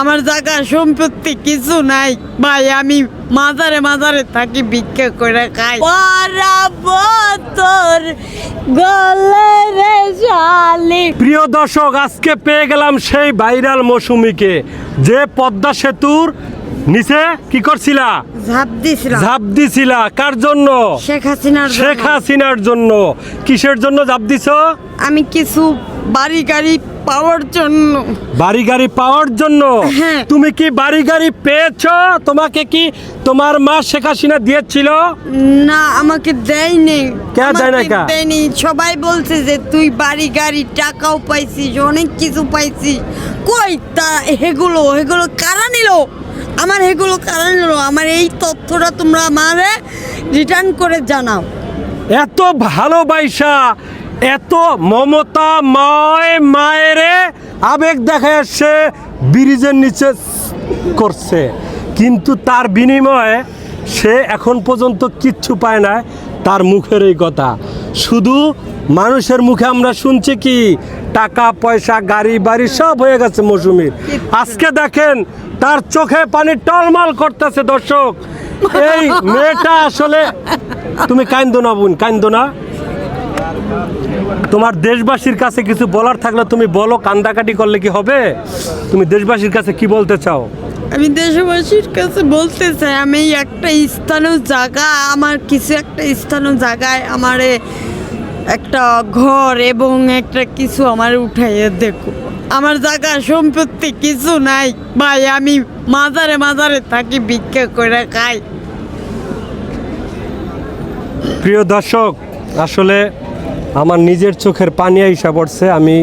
আমার জায়গা সম্পত্তি কিছু নাই। ভাই আমি মাজারে মাজারে থাকি ভিক্ষা করে খাই। পরাবো তোর গলে প্রিয় দর্শক আজকে পেয়ে গেলাম সেই ভাইরাল মৌসুমীকে। যে পদ্মা সেতুর নিচে কি করছিলা? ঝাঁপ দিছিলাম ঝাঁপ দিছিলা। কার জন্য? শেখ হাসিনার শেখ জন্য। হাসিনার জন্য। কিসের জন্য ঝাঁপ দিছ? আমি কিছু বাড়ি গাড়ি পাওয়ার জন্য। বাড়ি গাড়ি পাওয়ার জন্য? হ্যাঁ। তুমি কি বাড়ি গাড়ি পেয়েছ? তোমাকে কি তোমার মা শেখ হাসিনা দিয়েছিল? না আমাকে দেয়নি। কে দেয় না আমাকে কা? দেয়নি। সবাই বলছে যে তুই বাড়ি গাড়ি টাকাও পাইছিস অনেক কিছু পাইছিস। কই তা হেগুলো হেগুলো কারা নিল? আমার হেগুলো কারা নিল? আমার এই তথ্যটা তোমরা আমারে রিটার্ন করে জানাও। এত ভালোবাসা। এত মমতা মায় মায়েরে আবেগ দেখা যাচ্ছে ব্রিজের নিচে করছে। কিন্তু তার বিনিময়ে সে এখন পর্যন্ত কিচ্ছু পায় না তার মুখের এই কথা। শুধু মানুষের মুখে আমরা শুনছি কি, টাকা, পয়সা, গাড়ি, বাড়ি সব হয়ে গেছে মৌসুমীর। আজকে দেখেন তার চোখে পানি টলমাল করতেছে দর্শক। এই মেয়েটা আসলে তুমি কান্দো না বোন কান্দো না। তোমার দেশবাসীর কাছে কিছু বলার থাকলে তুমি বলো কান্দাকাটি করলে কি হবে? তুমি দেশবাসীর কাছে কি বলতে চাও? আমি দেশবাসীর কাছে বলতে চাই আমি একটা স্থানীয় জায়গা আমার কিছু একটা স্থানীয় জায়গায় আমার একটা ঘর এবং একটা কিছু আমার উঠাইয়ে দেখো। আমার জায়গা সম্পত্তি কিছু নাই ভাই আমি মাজারে মাজারে থাকি ভিক্ষা করে খাই। প্রিয় দর্শক আসলে আমার নিজের চোখের পানি আইসা পড়ছে, আমি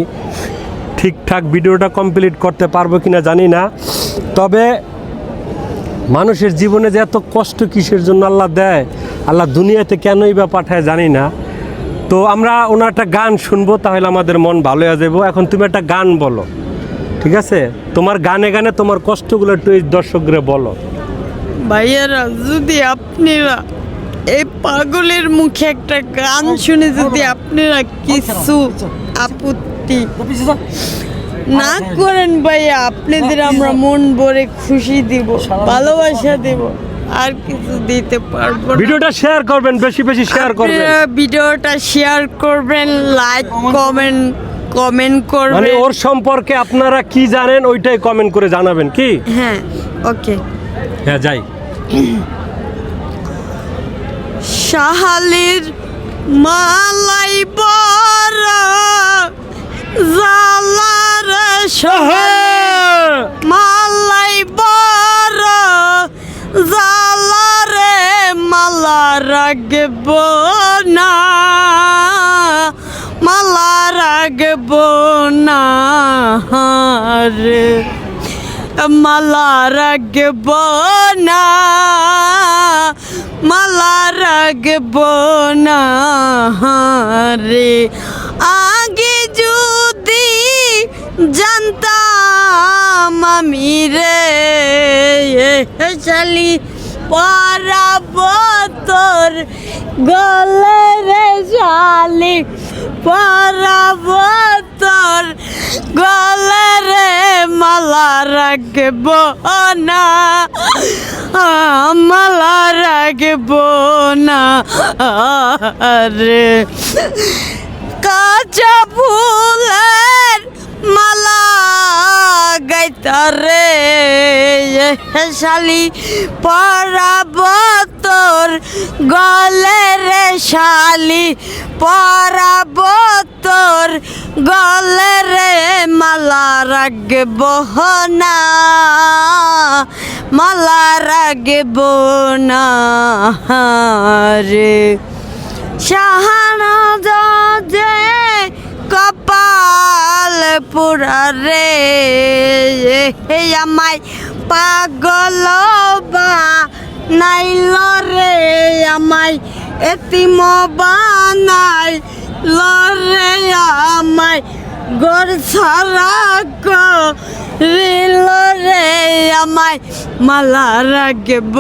ঠিকঠাক ভিডিওটা কমপ্লিট করতে পারব কিনা জানি না। তবে মানুষের জীবনে যে এত কষ্ট কিসের জন্য আল্লাহ দেয়, আল্লাহ দুনিয়াতে কেনই বা পাঠায় জানি না। তো আমরা ওনার একটা গান শুনব, তাহলে আমাদের মন ভালো হয়ে যাব। এখন তুমি একটা গান বলো, ঠিক আছে? তোমার গানে গানে তোমার কষ্টগুলো একটু দর্শকরে বলো। ভাইয়েরা, যদি আপনারা এই পাগলের মুখে একটা গান শুনে যদি আপনারা কিছু আপত্তি না করেন ভাইয়া আপনাদের আমরা মন ভরে খুশি দিব ভালোবাসা দেব আর কিছু দিতে পারব ভিডিওটা শেয়ার করবেন বেশি বেশি শেয়ার করবেন। ভিডিওটা শেয়ার করবেন লাইক কমেন্ট কমেন্ট করবেন। মানে ওর সম্পর্কে আপনারা কি জানেন ওইটাই কমেন্ট করে জানাবেন কি? হ্যাঁ ওকে হ্যাঁ যাই। শাহালির মালাই বড় জালার মালাই বড় জালারে মালা রাগব না। মালা রাগব না রে মালা রাগব না। মালা রাগব না রে আগে যদি জানতাম আমি রে শালি, পরাব তোর গলে রে শালি, পরাব তোর গলে রে মালা রাখব না। রাখব না। রে কাঁচা ফুলের মালা গাইতারে শালি পরাব তোর গলে রে শালি। পরাব তোর গলে রে মালা রাগব না। মালা রাগব না রে শাহানা যে কপাল পুরা রে। হে আমায় পাগল বা নাইল রে। আমায় এতিম বানাই লরে আমায় গর ছাড়া রিল রে আমায় মালা রাখব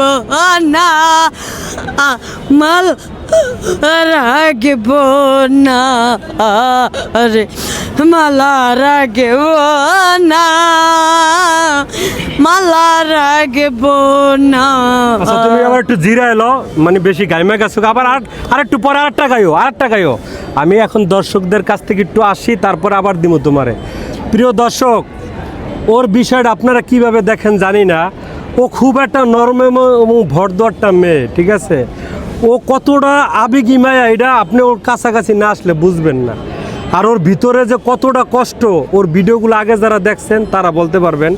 না। মাল রাগব না। রে মালা রাগব না। মালা রাখব না। আচ্ছা তুমি আবার একটু জিরা এলো মানে বেশি গাইমা গেছো আবার আর আর একটু পরে আরেকটা গাইও আরেকটা গাইও। আমি এখন দর্শকদের কাছ থেকে একটু আসি, তারপরে আবার দিব তোমারে। প্রিয় দর্শক, ওর বিষয়টা আপনারা কীভাবে দেখেন জানি না। ও খুব একটা নরমেম এবং ভরদ একটা মেয়ে, ঠিক আছে? ও কতটা আবেগী মায়া এটা আপনি ওর কাছাকাছি না আসলে বুঝবেন না। আর ওর ভিতরে যে কতটা কষ্ট, ওর ভিডিওগুলো আগে যারা দেখছেন তারা বলতে পারবেন।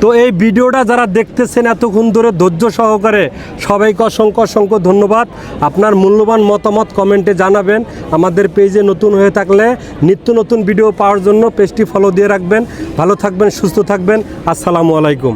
তো এই ভিডিওটা যারা দেখতেছেন এতক্ষণ ধরে ধৈর্য সহকারে, সবাইকে অসংখ্য অসংখ্য ধন্যবাদ। আপনার মূল্যবান মতামত কমেন্টে জানাবেন। আমাদের পেজে নতুন হয়ে থাকলে নিত্য নতুন ভিডিও পাওয়ার জন্য পেজটি ফলো দিয়ে রাখবেন। ভালো থাকবেন, সুস্থ থাকবেন। আসসালামু আলাইকুম।